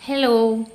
Hello.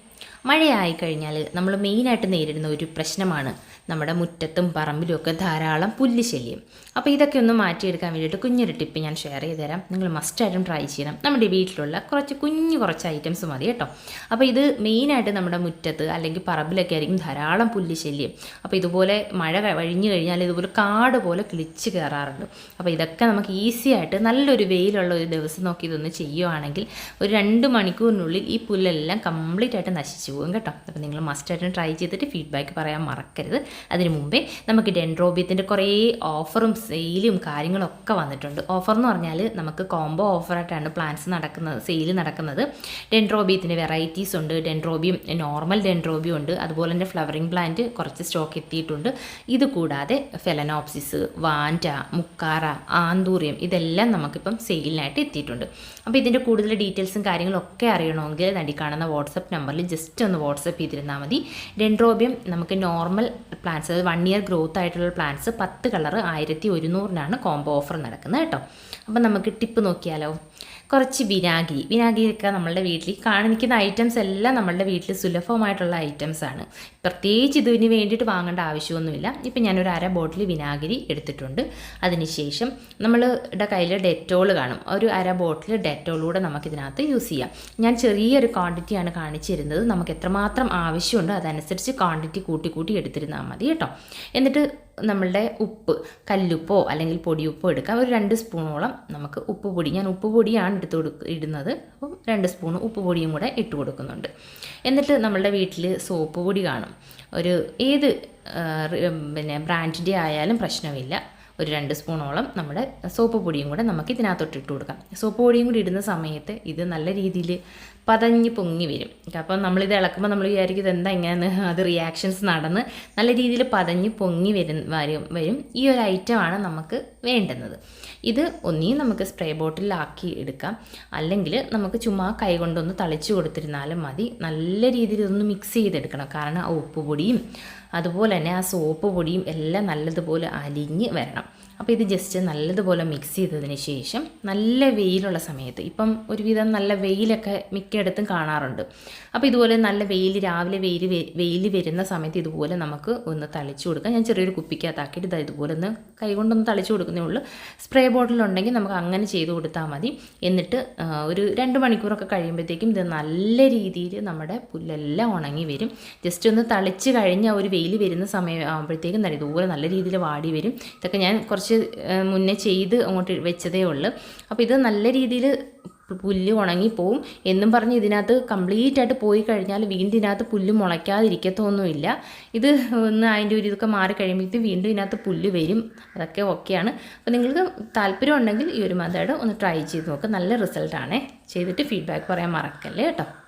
മഴയായി കഴിഞ്ഞാൽ നമ്മൾ മെയിനായിട്ട് നേരിടുന്ന ഒരു പ്രശ്നമാണ് നമ്മുടെ മുറ്റത്തും പറമ്പിലും ഒക്കെ ധാരാളം പുല്ല് ശല്യം അപ്പോൾ ഇതൊക്കെ ഒന്ന് മാറ്റിയെടുക്കാൻ വേണ്ടിയിട്ട് കുഞ്ഞൊരു ടിപ്പ് ഞാൻ ഷെയർ ചെയ്ത് തരാം. നിങ്ങൾ മസ്റ്റായിട്ടും ട്രൈ ചെയ്യണം. നമ്മുടെ വീട്ടിലുള്ള കുറച്ച് കുഞ്ഞു കുറച്ച് ഐറ്റംസ് മതി കേട്ടോ. അപ്പോൾ ഇത് മെയിനായിട്ട് നമ്മുടെ മുറ്റത്ത് അല്ലെങ്കിൽ പറമ്പിലൊക്കെ ആയിരിക്കും ധാരാളം പുല്ല് ശല്യം അപ്പോൾ ഇതുപോലെ മഴ വഴിഞ്ഞു കഴിഞ്ഞാൽ ഇതുപോലെ കാട് പോലെ കിളിച്ച് കയറാറുണ്ട് അപ്പോൾ ഇതൊക്കെ നമുക്ക് ഈസി ആയിട്ട് നല്ലൊരു വെയിലുള്ള ഒരു ദിവസം നോക്കി ഇതൊന്ന് ചെയ്യുവാണെങ്കിൽ ഒരു രണ്ട് മണിക്കൂറിനുള്ളിൽ ഈ പുല്ലെല്ലാം കംപ്ലീറ്റ് ആയിട്ട് നശിച്ചു പോകും കേട്ടോ. അപ്പോൾ നിങ്ങൾ മസ്റ്റായിട്ടും ട്രൈ ചെയ്തിട്ട് ഫീഡ്ബാക്ക് പറയാൻ മറക്കരുത്. അതിന് മുമ്പേ നമുക്ക് ഡെൻഡ്രോബിയത്തിന്റെ കുറേ ഓഫറും സെയിലും കാര്യങ്ങളൊക്കെ വന്നിട്ടുണ്ട്. ഓഫർ എന്ന് പറഞ്ഞാൽ നമുക്ക് കോംബോ ഓഫറായിട്ടാണ് പ്ലാൻസ് നടക്കുന്നത് സെയിൽ നടക്കുന്നത്. ഡെൻഡ്രോബിയത്തിന്റെ വെറൈറ്റീസ് ഉണ്ട്. ഡെൻഡ്രോബിയും നോർമൽ ഡെൻഡ്രോബിയും ഉണ്ട്. അതുപോലെ തന്നെ ഫ്ലവറിംഗ് പ്ലാന്റ് കുറച്ച് സ്റ്റോക്ക് എത്തിയിട്ടുണ്ട്. ഇത് കൂടാതെ ഫെലനോപ്സിസ് വാന്റ മുക്കാറ ആന്തൂറിയം ഇതെല്ലാം നമുക്കിപ്പം സെയിലിനായിട്ട് എത്തിയിട്ടുണ്ട്. അപ്പോൾ ഇതിന്റെ കൂടുതൽ ഡീറ്റെയിൽസും കാര്യങ്ങളൊക്കെ അറിയണമെങ്കിൽ നടി കാണുന്ന വാട്സപ്പ് നമ്പറിൽ ജസ്റ്റ് ഒന്ന് വാട്സപ്പ് ചെയ്തിരുന്നാൽ മതി. ഡെൻഡ്രോബിയം നമുക്ക് നോർമൽ പ്ലാന്റ്സ് അതായത് വൺ ഇയർ ഗ്രോത്ത് ആയിട്ടുള്ള പ്ലാന്റ്സ് പത്ത് കളർ ആയിരത്തി ഒരുന്നൂറിനാണ് കോംബോ ഓഫർ നടക്കുന്നത് കേട്ടോ. അപ്പം നമുക്ക് ടിപ്പ് നോക്കിയാലോ? കുറച്ച് വിനാഗിരി. വിനാഗിരിയൊക്കെ നമ്മളുടെ വീട്ടിൽ കാണിക്കുന്ന ഐറ്റംസ് എല്ലാം നമ്മളുടെ വീട്ടിൽ സുലഭമായിട്ടുള്ള ആണ്. പ്രത്യേകിച്ച് ഇതിന് വേണ്ടിയിട്ട് വാങ്ങേണ്ട ആവശ്യമൊന്നുമില്ല. ഇപ്പം ഞാനൊരു അര ബോട്ടിൽ വിനാഗിരി എടുത്തിട്ടുണ്ട്. അതിനുശേഷം നമ്മളുടെ കയ്യിൽ ഡെറ്റോൾ കാണും. ഒരു അര ബോട്ടിൽ ഡെറ്റോളൂടെ നമുക്കിതിനകത്ത് യൂസ് ചെയ്യാം. ഞാൻ ചെറിയൊരു ക്വാണ്ടിറ്റിയാണ് കാണിച്ചു തരുന്നത് നമുക്ക് എത്രമാത്രം ആവശ്യമുണ്ടോ അതനുസരിച്ച് ക്വാണ്ടിറ്റി കൂട്ടി കൂട്ടി എടുത്തിരുന്നാൽ മതി കേട്ടോ. എന്നിട്ട് നമ്മളുടെ ഉപ്പ് കല്ലുപ്പോ അല്ലെങ്കിൽ പൊടിയുപ്പോ എടുക്കാം. ഒരു രണ്ട് സ്പൂണോളം നമുക്ക് ഉപ്പ് പൊടി. ഞാൻ ഉപ്പ് പൊടിയാണ് എടുത്ത് കൊടുക്ക ഇടുന്നത്. അപ്പം രണ്ട് സ്പൂൺ ഉപ്പ് പൊടിയും കൂടെ ഇട്ട് കൊടുക്കുന്നുണ്ട്. എന്നിട്ട് നമ്മളുടെ വീട്ടിൽ സോപ്പ് പൊടി കാണും. ഒരു ഏത് പിന്നെ ബ്രാൻഡിന്റെ ആയാലും പ്രശ്നമില്ല. ഒരു രണ്ട് സ്പൂണോളം നമ്മുടെ സോപ്പ് പൊടിയും കൂടെ നമുക്ക് ഇതിനകത്തോട്ട് ഇട്ട് കൊടുക്കാം. സോപ്പ് പൊടിയും കൂടി ഇടുന്ന സമയത്ത് ഇത് നല്ല രീതിയിൽ പതഞ്ഞ് പൊങ്ങി വരും. അപ്പം നമ്മളിത് ഇളക്കുമ്പോൾ നമ്മൾ വിചാരിക്കും ഇത് എന്താ ഇങ്ങനെ അത് റിയാക്ഷൻസ് നടന്ന് നല്ല രീതിയിൽ പതഞ്ഞ് പൊങ്ങി വരും വരും വരും. ഈ ഒരു ഐറ്റമാണ് നമുക്ക് വേണ്ടുന്നത്. ഇത് ഒന്നീ നമുക്ക് സ്പ്രേ ബോട്ടിലാക്കി എടുക്കാം. അല്ലെങ്കിൽ നമുക്ക് ചുമ്മാ കൈ കൊണ്ടൊന്ന് തളിച്ചു കൊടുത്തിരുന്നാലും മതി. നല്ല രീതിയിൽ ഇതൊന്ന് മിക്സ് ചെയ്തെടുക്കണം. കാരണം ഉപ്പ് പൊടിയും അതുപോലെ തന്നെ ആ സോപ്പ് പൊടിയും എല്ലാം നല്ലതുപോലെ അലിഞ്ഞ് വരണം. അപ്പോൾ ഇത് ജസ്റ്റ് നല്ലതുപോലെ മിക്സ് ചെയ്തതിന് ശേഷം നല്ല വെയിലുള്ള സമയത്ത് ഇപ്പം ഒരുവിധം നല്ല വെയിലൊക്കെ മിക്കയിടത്തും കാണാറുണ്ട്. അപ്പോൾ ഇതുപോലെ നല്ല വെയിൽ രാവിലെ വെയിൽ വെയിൽ വരുന്ന സമയത്ത് ഇതുപോലെ നമുക്ക് ഒന്ന് തളിച്ചു കൊടുക്കാം. ഞാൻ ചെറിയൊരു കുപ്പിക്കകത്താക്കിയിട്ട് ഇതാ ഇതുപോലെ ഒന്ന് കൈകൊണ്ടൊന്ന് തളിച്ചു കൊടുക്കുന്നേ ഉള്ളൂ. സ്പ്രേ ബോട്ടിലുണ്ടെങ്കിൽ നമുക്ക് അങ്ങനെ ചെയ്ത് കൊടുത്താൽ മതി. എന്നിട്ട് ഒരു രണ്ട് മണിക്കൂറൊക്കെ കഴിയുമ്പോഴത്തേക്കും ഇത് നല്ല രീതിയിൽ നമ്മുടെ പുല്ലെല്ലാം ഉണങ്ങി വരും. ജസ്റ്റ് ഒന്ന് തളിച്ച് കഴിഞ്ഞ് ആ ഒരു വെയിൽ വരുന്ന സമയം ആകുമ്പോഴത്തേക്കും നല്ല ദൂരെ നല്ല രീതിയിൽ വാടി വരും. ഇതൊക്കെ ഞാൻ കുറച്ച് മുന്നേ ചെയ്ത് അങ്ങോട്ട് വെച്ചതേ ഉള്ളൂ. അപ്പോൾ ഇത് നല്ല രീതിയിൽ പുല്ല് ഉണങ്ങിപ്പോവും എന്നും പറഞ്ഞ് ഇതിനകത്ത് കംപ്ലീറ്റ് ആയിട്ട് പോയി കഴിഞ്ഞാൽ വീണ്ടും ഇതിനകത്ത് പുല്ല് മുളയ്ക്കാതിരിക്കത്തൊന്നുമില്ല. ഇത് ഒന്ന് അതിന്റെ ഒരു ഇതൊക്കെ മാറി കഴിയുമ്പോഴത്തേക്കും വീണ്ടും ഇതിനകത്ത് പുല്ല് വരും. അതൊക്കെ ഓക്കെയാണ്. അപ്പോൾ നിങ്ങൾക്ക് താല്പര്യം ഉണ്ടെങ്കിൽ ഈ ഒരു മെത്തേഡ് ഒന്ന് ട്രൈ ചെയ്ത് നോക്കുക നല്ല റിസൾട്ടാണേ. ചെയ്തിട്ട് ഫീഡ്ബാക്ക് പറയാൻ മറക്കല്ലേ കേട്ടോ.